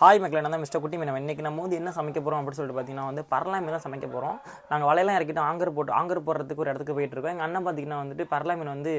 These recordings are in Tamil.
ஹாய் மக்களே என்ன தான் மிஸ்டர் குட்டி மீனம் இன்றைக்கி நம்ம வந்து என்ன சமைக்க போகிறோம் அப்படின்னு சொல்லிட்டு பார்த்தீங்கன்னா வந்து பரலாமீன் தான் சமைக்க போகிறோம் நாங்கள் வலையெல்லாம் இறக்கிட்டு ஆங்கர் போட்டு ஆங்கர் போடுறதுக்கு ஒரு இடத்துக்கு போயிட்டு இருக்கோம். எங்கள் அண்ணன் பார்த்தீங்கன்னா வந்துட்டு பரலாமீன் வந்து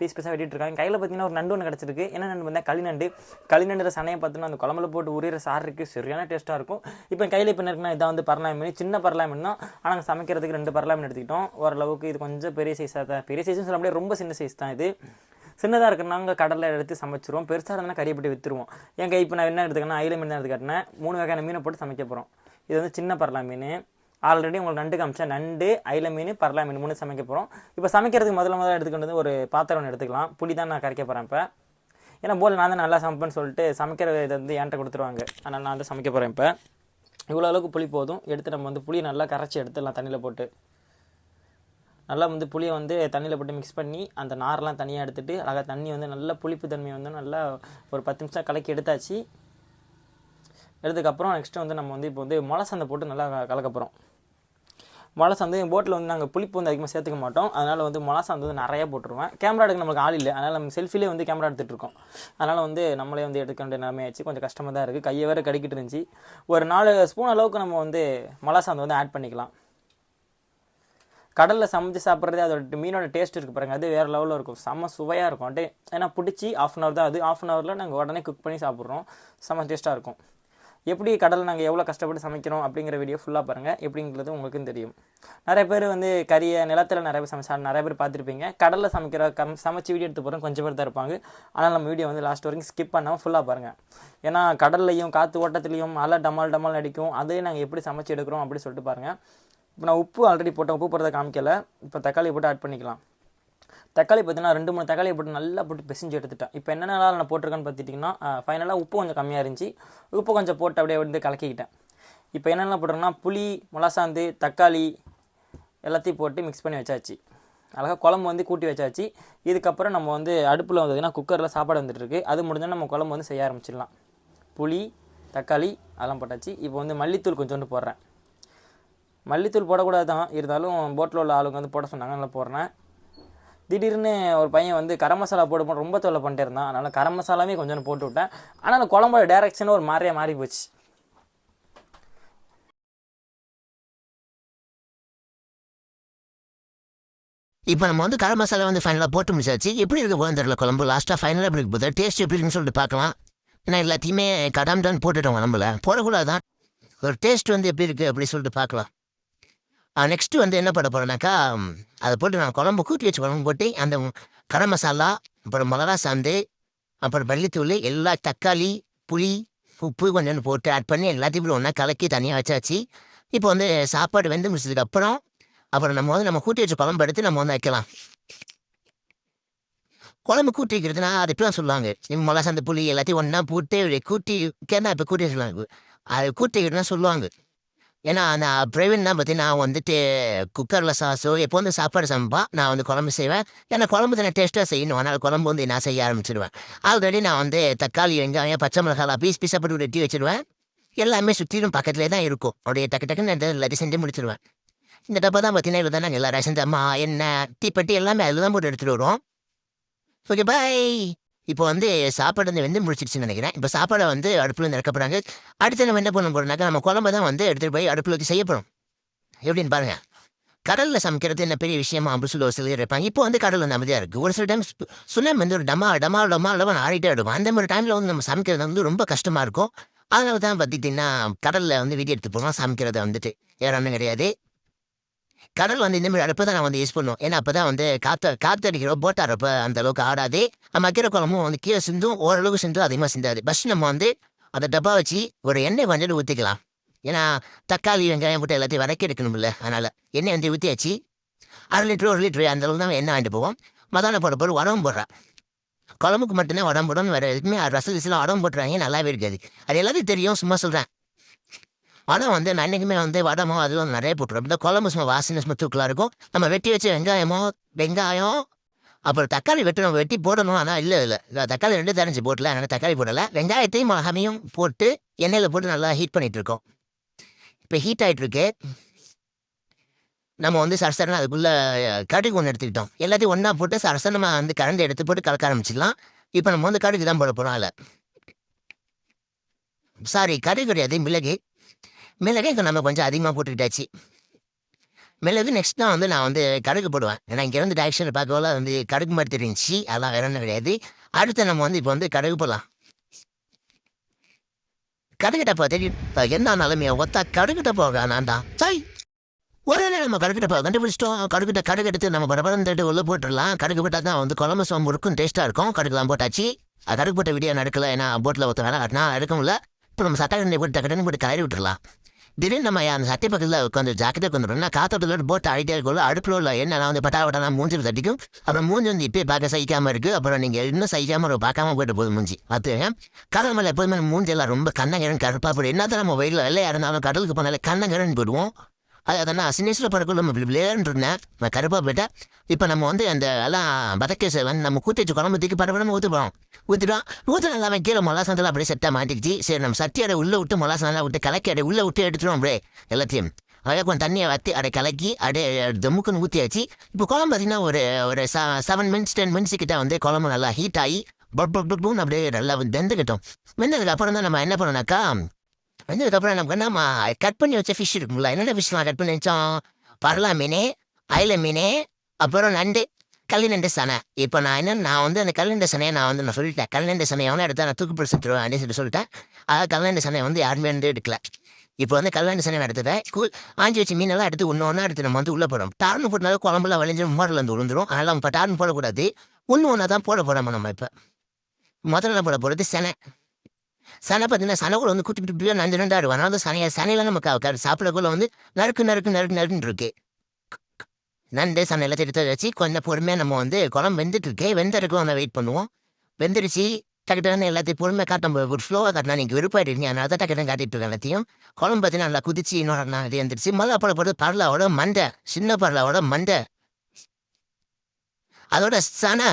பீஸ் பீஸாக வெட்டிட்டு இருக்காங்க. கையில் பார்த்தீங்கன்னா ஒரு நண்டு ஒன்று கிடச்சிருக்கு. என்ன நண்டு வந்தால் களிநண்டு. களிநண்டுற சனையை பார்த்தீங்கன்னா அந்த குழம்புல போட்டு உரியிற சார் இருக்குது சரியான டேஸ்ட்டாக இருக்கும். இப்போ கையில் இப்போ இருக்குன்னா இதான் வந்து பரலாமீன் சின்ன பரலாமீன் தான். ஆனால் நாங்கள் சமைக்கிறதுக்கு ரெண்டு பரலாமீன் எடுத்துக்கிட்டோம். ஓரளவுக்கு இது கொஞ்சம் பெரிய சைஸாக தான். பெரிய சைஸ்னு சொல்ல முடியாது. ரொம்ப சின்ன சைஸ் தான் இது. சின்னதாக இருக்கிறனாங்க கடலில் எடுத்து சமைச்சிருவோம். பெருசாக இருந்தால் கறியை போட்டு விற்றுருவோம் எங்கள் இப்போ நான் என்ன எடுத்துக்கணும் ஐல மீன் தான் எடுத்துக்கிட்டேன் மூணு வகையான மீனை போட்டு சமைக்க போகிறோம் இது வந்து சின்ன பரலா மீன். ஆல்ரெடி உங்களுக்கு நண்டு காமிச்சேன். நண்டு ஐல மீன் பரலா மீன் மூணு சமைக்க போகிறோம் இப்போ சமைக்கிறதுக்கு முதல்ல முதல்ல எடுத்துக்கிட்டு ஒரு பாத்திரம் ஒன்று எடுத்துக்கலாம். புளி தான் நான் கரைக்க போகிறேன் இப்போ. ஏன்னா போல் நான் தான் நல்லா சமைப்பேன்னு சொல்லிட்டு சமைக்கிற இதை வந்து என்கிட்ட கொடுத்துருவாங்க. அதனால் நான் வந்து சமைக்க போகிறேன் இப்போ. இவ்வளோ அளவுக்கு புளி போதும். எடுத்து நம்ம வந்து புளியை நல்லா கரைச்சி எடுத்துடலாம் தண்ணியில் போட்டு. நல்லா வந்து புளியை வந்து தண்ணியில் போட்டு மிக்ஸ் பண்ணி அந்த நார்லாம் தனியாக எடுத்துட்டு அழகாக தண்ணி வந்து நல்லா புளிப்பு தன்மையை வந்து நல்லா ஒரு பத்து நிமிஷம் கலக்கி எடுத்தாச்சு. எடுத்ததுக்கப்புறம் நெக்ஸ்ட்டு வந்து நம்ம வந்து இப்போ வந்து மொளை சந்தை போட்டு நல்லா கலக்க போகிறோம் முளை சந்தை போட்டில் வந்து நாங்கள் புளிப்பு வந்து அதிகமாக சேர்த்துக்க மாட்டோம். அதனால் வந்து மொளை சந்து வந்து நிறைய போட்டுருவேன் கேமரா எடுக்க நம்மளுக்கு ஆள் இல்லை. அதனால் நம்ம செல்ஃபிலே வந்து கேமரா எடுத்துகிட்டு இருக்கோம். அதனால் வந்து நம்மளே வந்து எடுக்க வேண்டிய நிலைமையாச்சு. கொஞ்சம் கஷ்டமாக தான் இருக்குது கையை வேறு கடிக்கிட்டு இருந்துச்சு. ஒரு நாலு ஸ்பூன் அளவுக்கு நம்ம வந்து மொளை சந்து வந்து ஆட் பண்ணிக்கலாம். கடலில் சமைச்சு சாப்பிட்றதே அதோட மீனோட டேஸ்ட் இருக்குது பாருங்க. அது வேறு லெவலில் இருக்கும். செம்ம சுவையாக இருக்கும். அப்படியே ஏன்னா பிடிச்சி ஆஃப் அன் ஹவர் தான் அது. ஆஃப் அன் ஹவரில் நாங்கள் உடனே குக் பண்ணி சாப்பிட்றோம். செம்ம டேஸ்ட்டாக இருக்கும். எப்படி கடல் நாங்கள் எவ்வளோ கஷ்டப்பட்டு சமைக்கிறோம் அப்படிங்கிற வீடியோ ஃபுல்லாக பாருங்கள் எப்படிங்கிறது உங்களுக்கும் தெரியும். நிறைய பேர் வந்து கறியை நிலத்தில் நிறைய பேர் சமைச்சா நிறைய பேர் பார்த்துருப்பீங்க. கடலில் சமைக்கிற கம் சமைச்சு வீடியோ எடுத்து போகிறோம் கொஞ்சம் பேர் தான் இருப்பாங்க. ஆனால் நம்ம வீடியோ வந்து லாஸ்ட் வரைக்கும் ஸ்கிப் பண்ணாமல் ஃபுல்லாக பாருங்கள் ஏன்னா கடல்லையும் காற்று ஓட்டத்துலையும் அலை டமால் டமால் அடிக்கும். அதே நாங்கள் எப்படி சமைச்சு எடுக்கிறோம் அப்படின்னு சொல்லிட்டு பாருங்கள் இப்போ நான் உப்பு ஆல்ரெடி போட்டேன். உப்பு போடுறத காமிக்கல. இப்போ தக்காளி போட்டு ஆட் பண்ணிக்கலாம். தக்காளி பார்த்தீங்கன்னா ரெண்டு மூணு தக்காளி போட்டு நல்லா போட்டு பிசைஞ்சு எடுத்துட்டேன். இப்போ என்னென்னலாம் நான் போட்டிருக்கேன்னு பார்த்துட்டிங்கன்னா ஃபைனலாக உப்பு கொஞ்சம் கம்மியாக இருந்துச்சு. உப்பு கொஞ்சம் போட்டு அப்படியே வந்து கலக்கிக்கிட்டேன். இப்போ என்னென்ன போட்டிருக்கேன்னா புளி முளசாந்து தக்காளி எல்லாத்தையும் போட்டு மிக்ஸ் பண்ணி வச்சாச்சு. அழகாக குழம்பு வந்து கூட்டி வச்சாச்சு. இதுக்கப்புறம் நம்ம வந்து அடுப்பில் வந்ததுன்னா குக்கரில் சாப்பாடு வந்துட்டுருக்கு அது முடிஞ்சால் நம்ம குழம்பு வந்து செய்ய ஆரம்பிச்சிடலாம். புளி தக்காளி அதெல்லாம் போட்டாச்சு. இப்போ வந்து மல்லித்தூள் கொஞ்சோண்டு போடுறேன். மல்லித்தூள் போடக்கூடாது தான் இருந்தாலும் போட்டில் உள்ள ஆளுங்க வந்து போட சொன்னாங்க நல்லா போடுறேன். திடீர்னு ஒரு பையன் வந்து கரம் மசாலா போட்டு ரொம்ப தொல்லை பண்ணிட்டே இருந்தான். அதனால் கரம் மசாலாவே கொஞ்சம் போட்டு விட்டேன். ஆனால் அந்த குழம்போட டேரக்ஷன் ஒரு மாதிரியாக மாறி போச்சு இப்போ நம்ம வந்து கரம் மசாலா வந்து ஃபைனலாக போட்டு முடிச்சாச்சு. எப்படி இருக்க போகுது தெரியல குழம்பு? லாஸ்ட்டாக ஃபைனலாக எப்படி இருக்கு போது? டேஸ்ட் எப்படி இருக்குன்னு சொல்லிட்டு பார்க்கலாம். ஏன்னா எல்லாத்தையுமே கடாம்டான்னு போட்டுட்டோம் நம்மள போடக்கூடாது தான் ஒரு டேஸ்ட் வந்து எப்படி இருக்குது அப்படி சொல்லிட்டு பார்க்கலாம். நெக்ஸ்ட்டு வந்து என்ன பண்ண போகிறேன்னாக்கா அதை போட்டு நான் குழம்பு கூட்டி வச்சு குழம்பு போட்டு அந்த கரம் மசாலா அப்புறம் மிளகா சாந்து அப்புறம் மல்லித்தூள் எல்லா தக்காளி புளி உப்பு கொஞ்சம் போட்டு ஆட் பண்ணி எல்லாத்தையும் ஒன்றா கலக்கி தனியாக வச்சாச்சு. இப்போ வந்து சாப்பாடு வெந்து முடிச்சதுக்கு அப்புறம் அப்புறம் நம்ம வந்து நம்ம கூட்டி வச்சு குழம்பு எடுத்து நம்ம வந்து வைக்கலாம். குழம்பு கூட்டி வைக்கிறதுனா அது இப்படிலாம் சொல்லுவாங்க. மிளகா சாந்து புளி எல்லாத்தையும் ஒன்றா போட்டு கூட்டி கேட்டா இப்போ கூட்டி வச்சுருவாங்க அது கூட்டி வைக்கிறதுனா சொல்லுவாங்க. ஏன்னா நான் பிரவீன்னா தான் பற்றி நான் வந்துட்டு குக்கரில் சாசோ எப்போ வந்து சாப்பாடு சமைப்பா நான் வந்து குழம்பு செய்வேன். ஏன்னா குழம்பு தானே டேஸ்ட்டாக செய்யணும். அதனால் குழம்பு வந்து நான் செய்ய ஆரம்பிச்சிடுவேன் ஆல்ரெடி நான் வந்து தக்காளி வெங்காயம் பச்சை மிளகாலாம் பீஸ் பீஸாக போட்டு வெட்டி வச்சிடுவேன் எல்லாமே சுற்றிலும் பக்கத்துலேயே தான் இருக்கும். அப்படியே டக்கு டக்குன்னு நான் எல்லாத்தையும் செஞ்சு முடிச்சிடுவேன் இந்த டப்பா தான் பார்த்தீங்கன்னா இதில் தான் நாங்கள் எல்லா ரசம் என்ன எண்ணெய் தீப்பெட்டி எல்லாமே அதில் தான் போட்டு எடுத்துகிட்டு வருவோம். ஓகே பாய் இப்போ வந்து சாப்பாடு வந்து வெந்து முடிச்சிருச்சுன்னு நினைக்கிறேன். இப்போ சாப்பாடை வந்து அடுப்பில் வந்து இறக்க போகிறாங்க அடுத்து நம்ம என்ன பண்ண போகிறோம்னாக்கா நம்ம குழம்பு தான் வந்து எடுத்துகிட்டு போய் அடுப்பில் வச்சு செய்யப்படும் எப்படின்னு பாருங்கள் கடலில் சமைக்கிறது என்ன பெரிய விஷயமா? அப்படின்னு சொல்லி ஒரு சிலர் இருப்பாங்க. இப்போ வந்து கடலில் வந்து அமைதியாக இருக்குது ஒரு சில டைம் சுனாமி வந்து ஒரு டமா டமா டமா டமா ஆடிட்டே இருக்கும். அந்த மாதிரி டைமில் வந்து நம்ம சமைக்கிறது வந்து ரொம்ப கஷ்டமாக இருக்கும். அதனால தான் பார்த்துக்கிட்டிங்கன்னா கடலில் வந்து வீடியோ எடுத்து போகலாம் சமைக்கிறத வந்துட்டு. வேறு ஒன்றும் கிடையாது. கடல் வந்து இந்த மாதிரி அடுப்பு தான் நான் வந்து யூஸ் பண்ணுவோம் ஏன்னா அப்போ தான் வந்து காற்று காற்று அடிக்கிறோம் போட் ஆடுறப்ப அந்த அளவுக்கு ஆடாது. நம்ம கீரை குழம்பும் வந்து கீழே சிந்தும் ஓரளவுக்கு சிந்தும் அதிகமாக சிந்தாது. பஸ் நம்ம வந்து அந்த டப்பா வச்சு ஒரு எண்ணெய் வந்துட்டு ஊற்றிக்கலாம் ஏன்னா தக்காளி வெங்காயம் போட்டு எல்லாத்தையும் வதக்கி எடுக்கணும்ல அதனால். எண்ணெய் வந்து ஊற்றியாச்சு அரை லிட்டரு ஒரு லிட்டரு அந்த அளவுக்கு தான் எண்ணெய் வாங்கிட்டு போவோம். மதான போட போட்டு உடம்பு போடுறேன் குழம்புக்கு மட்டும்தான் உடம்பு போடணும் வேறு எதுவுமே ரசம் உடம்பு போட்டுறாங்க நல்லாவே இருக்காது. அது எல்லாத்தையும் தெரியும் சும்மா சொல்கிறேன் ஆனால் வந்து நான் என்றைக்குமே வந்து வடமோ அதுவும் நிறைய போட்டுரும் இந்த குழம்பு சும்மா வாசனை சும்மா தூக்கலாக இருக்கும். நம்ம வெட்டி வச்சு வெங்காயமோ வெங்காயம் அப்புறம் தக்காளி வெட்டணும் வெட்டி போடணும். ஆனால் இல்லை இல்லை. தக்காளி ரெண்டு தரைஞ்சி போட்டல அதனால் தக்காளி போடலை. வெங்காயத்தையும் மிளகாமையும் போட்டு எண்ணெயில் போட்டு நல்லா ஹீட் பண்ணிகிட்டு இருக்கோம். இப்போ ஹீட் ஆகிட்டு நம்ம வந்து சரசரனா அதுக்குள்ளே கடுகு ஒன்று எடுத்துக்கிட்டோம். எல்லாத்தையும் ஒன்றா போட்டு சரசரமாக வந்து கரண்ட் எடுத்து போட்டு கலக்க ஆரம்பிச்சிடலாம். இப்போ நம்ம வந்து கடுகு தான் போட போகிறோம் அதில். சாரி கடுகு கிடையாது மிளகு. மிளகு இங்க நம்ம கொஞ்சம் அதிகமாக போட்டுக்கிட்டாச்சு. மிளகு நெக்ஸ்ட் தான் வந்து நான் வந்து கடுகு போடுவேன். ஏன்னா இங்கே இருந்து டைரக்ஷனில் பார்க்கல வந்து கடுகு மாதிரி தெரிஞ்சு அதெல்லாம் வேற ஒன்றும் கிடையாது. அடுத்து நம்ம வந்து இப்போ வந்து கடுகு போடலாம். கடுகிட்டப்பா தெரியும் என்ன நிலைமையை ஒத்தா கடுகிட்ட போக நான் தான். சாய் ஒரே நேரம் நம்ம கடுகிட்ட கண்டுபிடிச்சிட்டோம். கடுக்கிட்ட கடுகு எடுத்து நம்ம பரபரந்துட்டு உள்ள போட்டுடலாம். கடுகு போட்டால் தான் வந்து குழம்பு சோம்பு இருக்கும் டேஸ்ட்டாக இருக்கும். கடுகுலாம் போட்டாச்சு. கடுகு போட்ட வீடியோ நடக்கல ஏன்னா போட்டில் ஒருத்த வேலை காட்டினா எடுக்கும்ல முடியல. இப்போ நம்ம சட்டை போட்டு டக்குன்னு போட்டு கலரி விட்டுடலாம் திடீர்னு நம்ம அந்த சட்டை பக்கத்தில் உட்காந்து ஜாக்கெட்டை கொண்டுறோம்னா காத்தோட்டத்தோட போட்டு ஆடிட்டே இருக்கோம் அடுப்பில் உள்ள என்ன நான் வந்து பட்டா பட்டா மூஞ்சி தட்டிக்கும். அப்புறம் மூஞ்சி வந்து இப்பயே பார்க்க சகிக்காமல் இருக்குது அப்புறம் நீங்கள் இன்னும் சகிக்காமல் ஒரு பார்க்காம போயிட்டு போதும் மூஞ்சி. அது கடல் மேலே எப்போதுமே மூஞ்சி எல்லாம் ரொம்ப கண்ணங்கரன் கருப்பா போயிடும். என்னத்தான் நம்ம வெயிலில் வெள்ளையாக இருந்தாலும் கடலுக்கு போனாலே கண்ணங்கரன் போயிடுவோம். அது அதை நான் சின்னேஸ்வர படக்குள்ள நம்ம விளையாண்டுருந்தேன் இருந்தேன் கருப்பா போயிட்டேன் இப்போ நம்ம வந்து அந்த எல்லாம் பதக்கேசை வந்து நம்ம கூட்டி வச்சு குழம்பு தூக்கி பரபரமாக ஊற்றுப்போம் ஊற்றிட்டோம் ஊற்றின எல்லாமே கீழே மொலாசந்தெல்லாம் அப்படியே செட்டாக மாட்டிக்கிச்சு. சரி நம்ம சட்டி அடை உள்ளே விட்டு மொலாசந்தெல்லாம் விட்டு கலக்கி அடை உள்ளே விட்டு எடுத்துடுவோம் அப்படியே எல்லாத்தையும். அதே கொஞ்சம் தண்ணியை வற்றி அடை கலக்கி அப்படியே தமுக்குன்னு ஊற்றியாச்சு இப்போ குழம்பு பார்த்தீங்கன்னா ஒரு ஒரு செவன் மினிட்ஸ் டென் மினிட்ஸ் கிட்ட வந்து குழம்பு நல்லா ஹீட் ஆகி பட் பட் பட்னு அப்படியே நல்லா வெந்துக்கிட்டோம் வெந்ததுக்கு அப்புறம் தான் நம்ம என்ன பண்ணோம்னாக்கா வந்ததுக்கப்புறம் நமக்கு நம்ம கட் பண்ணி வச்ச ஃபிஷ் இருக்குங்களா என்னென்ன ஃபிஷ்லாம் கட் பண்ணி வச்சோம் பரலா மீன் அயில மீன் அப்புறம் நண்டு கல்லிநண்டு சனை இப்போ நான் என்ன நான் வந்து அந்த கல்லிண்ட சனையை நான் வந்து நான் சொல்லிட்டேன் கல்லிண்ட சனையை எவனா எடுத்தால் நான் தூக்கு பிடிச்சிட்டுருவேன் அப்படின்னு சொல்லி சொல்லிட்டேன் அதாவது கல்லிண்ட சனையை வந்து யாருமே வந்து எடுக்கல இப்போ வந்து கல்யாண சனை எடுத்துட்டேன் கூழ் ஆஞ்சி வச்சு மீனெல்லாம் எடுத்து ஒன்று ஒன்றா எடுத்து நம்ம வந்து உள்ளே போகிறோம் டார்னு போட்டாலும் குழம்புலாம் வளைஞ்சு மோரில் வந்து விழுந்துரும் அதனால் இப்போ டார்னு போடக்கூடாது. ஒன்று ஒன்றா தான் போட போகிறோம் நம்ம இப்போ. முதல்ல போட போகிறது சனை. சனை பார்த்தீங்கன்னா சனை கூட வந்து குட்டி குட்டி குட்டியாக நண்டு நண்டா இருக்கும் அதனால சனையை சனையில் நமக்கு க- சாப்பிடக்குள்ள வந்து நறுக்கு நறுக்கு நறுக்கு நறுக்குன்னு இருக்கு. நண்டு சனையில் எடுத்து வச்சு கொஞ்சம் பொறுமையாக நம்ம வந்து குழம்பு வெந்துட்டு இருக்கே நம்ம வெயிட் பண்ணுவோம். வெந்துருச்சு டக்குன்னு எல்லாத்தையும் பொறுமையாக காட்டும் ஒரு ஃப்ளோவாக காட்டினா நீங்கள் விருப்பாயிட்டீங்க அதனால தான் டக்குன்னு காட்டிட்டு இருக்கேன் எல்லாத்தையும். குழம்பு பார்த்தீங்கன்னா நல்லா குதிச்சு இன்னொரு நாள் எழுந்திரிச்சு மல்லா மல்ல போட்டு பரலாவோட மண்டை சின்ன பரலாவோட மண்டை. அதோட சனை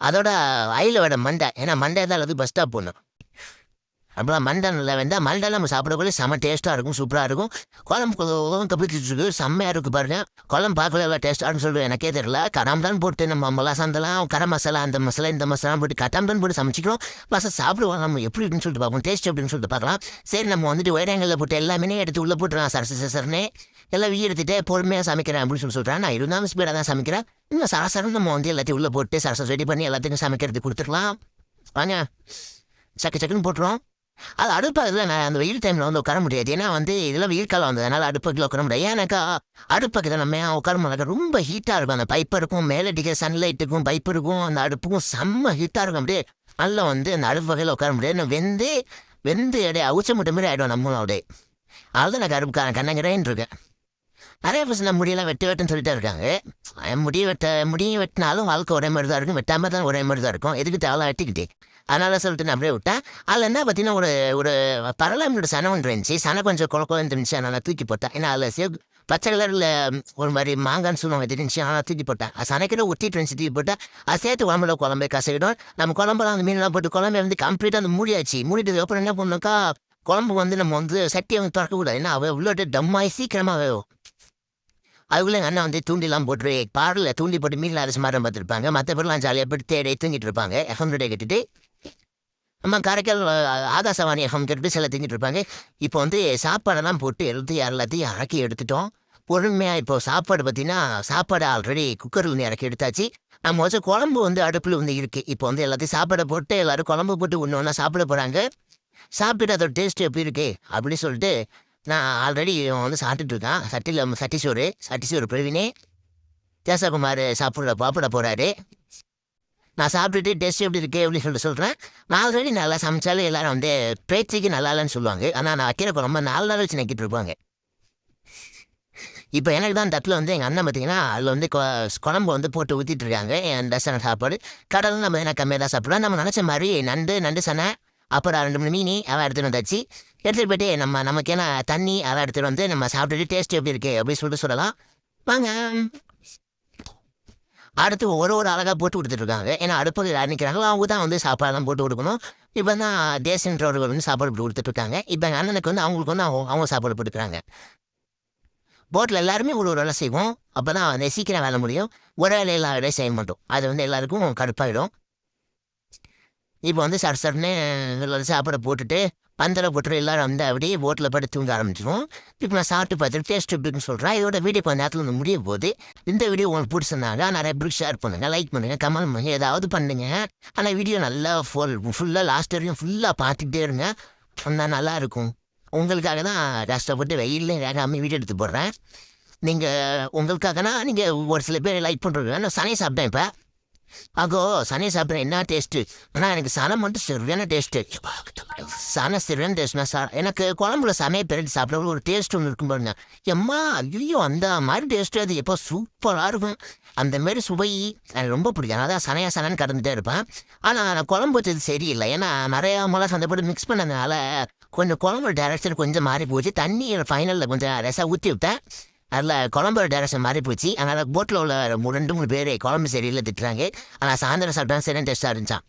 அதோட அயிலோட மண்டை ஏன்னா மண்டை தான் அது பஸ் ஸ்டாப் போகணும் அப்புறம் மண்டை நல்லா மண்டை நம்ம சாப்பிடக்குள்ளே செம்ம டேஸ்ட்டாக இருக்கும் சூப்பராக இருக்கும் குழம்பு கப்பிட்டு செம்மையாக இருக்குது பாருங்கள் குழம்பு பார்க்கல எவ்வளோ டேஸ்ட்டானு சொல்லிட்டு எனக்கே தெரியல கராம்தான் போட்டு நம்ம மலாசாந்தெல்லாம் கரம் மசாலா அந்த மசாலா இந்த மசாலா போட்டு கட்டாம்தான் போட்டு சமைச்சிக்கிறோம் பசங்க சாப்பிடுவோம் நம்ம எப்படி இருக்குன்னு சொல்லிட்டு பார்ப்போம் டேஸ்ட் எப்படின்னு சொல்லிட்டு பார்க்கலாம் சரி நம்ம வந்துட்டு வைரங்களில் போட்டு எல்லாமே எடுத்து உள்ளே போட்டுருவான் சரசு சரனே எல்லாம் வீ எடுத்துட்டு பொறுமையாக சமைக்கிறேன் அப்படின்னு சொல்லி சொல்கிறேன் நான் இருந்தாலும் ஸ்பீடாக தான் சமைக்கிறேன். இன்னும் சரசரம் நம்ம வந்து எல்லாத்தையும் உள்ளே போட்டு சரசம் ரெடி பண்ணி எல்லாத்துக்கும் சமைக்கிறதுக்கு கொடுத்துக்கலாம் வாங்க. சக்கு சக்குன்னு போட்டுருவோம். அது அடுப்பாக இல்லை நான் அந்த வெயில் டைமில் வந்து உட்கார முடியாது. ஏன்னா வந்து இதெல்லாம் வெயில் காலம் வந்ததுனால அடுப்பக்கில் அடுப்புக்கில் உட்கார முடியாது. ஏன்னாக்கா அடுப்புக்கு நம்ம உட்கார முடியாது ரொம்ப ஹீட்டாக இருக்கும். அந்த பைப்பு இருக்கும் மேலே அடிக்கிற சன்லைட்டுக்கும் பைப் இருக்கும். அந்த அடுப்புக்கும் செம்ம ஹீட்டாக இருக்கும். அப்படியே நல்லா வந்து அந்த அடுப்பு வகையில் உட்கார முடியாது. இன்னும் வெந்து வெந்து அப்படியே அவுச்ச முட்டை மாதிரி ஆகிடும் நம்மளோட. அப்படியே அதுதான் எனக்கு அடுப்பு கண்ணங்கிறேன் இருக்கேன். நிறைய பசங்க முடியெல்லாம் வெட்டு வெட்டுன்னு சொல்லிட்டே இருக்காங்க. அஹ் முடி வெட்ட முடிய வெட்டினாலும் வாழ்க்கை ஒரே மாதிரி தான் இருக்கும். வெட்டாமல் தான் ஒரே மாதிரி தான் இருக்கும். எதுக்கு தேவை வெட்டிக்கிட்டே. அதனால சொல்லிட்டு நான் அப்படியே விட்டேன். அதில் என்ன பார்த்தீங்கன்னா ஒரு ஒரு பரலாமியோட சனம் ஒன்று இருந்துச்சு. சனம் கொஞ்சம் குழக்கம் குழந்தை இருந்துச்சு. அதனால் தூக்கி போட்டேன். ஏன்னா அதில் சேவ் பச்சை கலரில் ஒரு மாதிரி மாங்கான்னு சொல்லுவாங்க தெரிஞ்சு அதனால் தூக்கி போட்டேன். அது சனைக்கிட்ட ஒட்டிட்டு இருந்துச்சு. தூக்கி போட்டேன் அது சேர்த்து குழம்புல குழம்பு கசையிடும் நம்ம குழம்புலாம் அந்த மீன்லாம் போட்டு குழம்பு வந்து கம்ப்ளீட்டாக அந்த மூடியாச்சு. மூடிட்டு அப்புறம் என்ன பண்ணோம்க்கா குழம்பு வந்து நம்ம வந்து சட்டியை வந்து திறக்கக்கூடாது. ஏன்னா அவள் உள்ளோட்டு டம்மாயி சீக்கிரமாக வேகும். அதுக்குள்ளே எங்கள் அண்ணன் வந்து தூண்டிலாம் போட்டு பாடல தூண்டி போட்டு மீன் அரசு மாதிரி பார்த்துருப்பாங்க. மற்ற பேர்லாம் ஜாலியாக போட்டு தேடி தூங்கிட்டு இருப்பாங்க. எஃப்எம் ரேடியோ கட்டிட்டு நம்ம காரைக்கால் ஆகாசவாணி எஃப்எம் கேட்டு சில தூங்கிட்டு இருப்பாங்க. இப்போ வந்து சாப்பாடெல்லாம் போட்டு எடுத்து எல்லாத்தையும் இறக்கி எடுத்துட்டோம். பொறுமையாக இப்போ சாப்பாடு பார்த்தீங்கன்னா சாப்பாடு ஆல்ரெடி குக்கரில் இறக்கி எடுத்தாச்சு. நம்ம வச்சு குழம்பு வந்து அடுப்பில் வந்து இருக்குது இப்போ வந்து எல்லாத்தையும் சாப்பாடை போட்டு எல்லாரும் குழம்பு போட்டு ஒன்று ஒன்றா சாப்பிட போகிறாங்க சாப்பிட்டு அதோட டேஸ்ட் எப்படி இருக்கு? அப்படின்னு சொல்லிட்டு நான் ஆல்ரெடி வந்து சாப்பிட்டுட்ருக்கான் சட்டியில் சட்டி சட்டிசோறு சட்டி பிரவீனே. தேசகுமார் சாப்பிட பாப்பிட போகிறாரு நான் சாப்பிட்டுட்டு டேஸ்ட் எப்படி இருக்கு எப்படி சொல்லிட்டு சொல்கிறேன் நான் ஆல்ரெடி நல்லா சமைச்சாலும் எல்லோரும் வந்து பேச்சுக்கு நல்லா இல்லைன்னு சொல்லுவாங்க. ஆனால் நான் வைக்கிறப்ப குழம்பு நாலு நாள் வச்சு நக்கிட்டு இருப்பாங்க. இப்போ எனக்கு தான் தட்டில் வந்து எங்கள் அண்ணன் பார்த்தீங்கன்னா அதில் வந்து கொ- குழம்பு வந்து போட்டு ஊற்றிட்டு இருக்காங்க. என் ரசன சாப்பாடு. கடலும் நம்ம என்ன கம்மியாக தான் சாப்பிடுவோம் நம்ம நினச்ச மாதிரி நண்டு நண்டு சனை அப்புறம் ரெண்டு மூணு மீனி அவன் எடுத்துகிட்டு வந்தாச்சு. எடுத்துகிட்டு போயிட்டு நம்ம நமக்கு என்ன தண்ணி அதை எடுத்துகிட்டு வந்து நம்ம சாப்பிட்டுட்டு டேஸ்ட் எப்படி இருக்கு அப்படின்னு சொல்லிட்டு சொல்லலாம். வாங்க. அடுத்து ஒரு ஒரு அழகாக போட்டு கொடுத்துட்ருக்காங்க ஏன்னா அடுப்புக்கு யார் நிற்கிறாங்களோ அவங்க தான் வந்து சாப்பாடெல்லாம் போட்டு கொடுக்கணும். இப்போ தான் தேசன்றவர்கள் வந்து சாப்பாடு போட்டு கொடுத்துட்ருக்காங்க இப்போ எங்கள் அண்ணனுக்கு வந்து அவங்களுக்கு வந்து அவங்க அவங்க சாப்பாடு போட்டுக்கிறாங்க போட்டில் எல்லாருமே ஒரு ஒரு வேலை செய்வோம். அப்போ தான் வந்து சீக்கிரம் வேலை முடியும். ஒரு வேலை எல்லா வேலையும் செய்ய மாட்டோம். அது வந்து எல்லாருக்கும் கடுப்பாயிடும். இப்போ வந்து சர் சரன்னு சாப்பாடை போட்டுட்டு பந்தல போட்டு எல்லாரும் வந்து அப்படியே போட்டில் படுத்து தூங்க ஆரம்பிச்சிருவோம். இப்போ நான் சாப்பிட்டு பார்த்துட்டு டேஸ்ட் எப்படின்னு சொல்கிறேன் இதோட வீடியோ கொஞ்ச நேரத்தில் வந்து முடிய போகுது. இந்த வீடியோ உங்களுக்கு பிடிச்சிருந்தாங்க நிறைய பேருக்கு ஷேர் பண்ணுங்கள் லைக் பண்ணுங்கள் கமெண்ட் பண்ணுங்கள் ஏதாவது பண்ணுங்க. ஆனால் வீடியோ நல்லா ஃபுல் ஃபுல்லாக லாஸ்ட் வரையும் ஃபுல்லாக பார்த்துக்கிட்டே இருங்க. சொன்னால் நல்லாயிருக்கும் உங்களுக்காக தான் கஷ்டப்பட்டு வெயிலில் வேகாமல் வீடியோ எடுத்து போடுறேன். நீங்கள் உங்களுக்காகனா நீங்கள் ஒரு சில பேர் லைக் பண்ணுறது நான் சனி சாப்பிட்டேன் இப்போ. அகோ சனி சாப்பிட்றேன் என்ன டேஸ்ட்டு ஆனால் எனக்கு சனம் மட்டும் சரியான டேஸ்ட்டு சன சரியான டேஸ்ட்னா சார் எனக்கு குழம்புல சமையல் பிறகு சாப்பிட ஒரு டேஸ்ட் ஒன்று இருக்கும் பாருங்க. எம்மா ஐயோ அந்த மாதிரி டேஸ்ட்டு அது. எப்போ சூப்பராக இருக்கும். அந்த மாதிரி சுவை எனக்கு ரொம்ப பிடிக்கும். அதான் சனையா சனன்னு கடந்துட்டே இருப்பேன். ஆனால் நான் குழம்பு வச்சது சரியில்லை. ஏன்னா நிறையா மிளகா சந்தைப்பட்டு மிக்ஸ் பண்ணதுனால கொஞ்சம் குழம்பு டேரக்ஷன் கொஞ்சம் மாறி போச்சு. தண்ணி ஃபைனலில் கொஞ்சம் ரசம் ஊற்றி விட்டேன். அதில் குழம்பு டேரக்ஷன் மாறி போச்சு. அதனால் போட்டில் உள்ள ரெண்டு மூணு பேர் குழம்பு சரியில்லை திட்டுறாங்க. ஆனால் சாயந்தரம் சாப்பிட்டா சரியான டேஸ்ட்டாக இருந்துச்சான்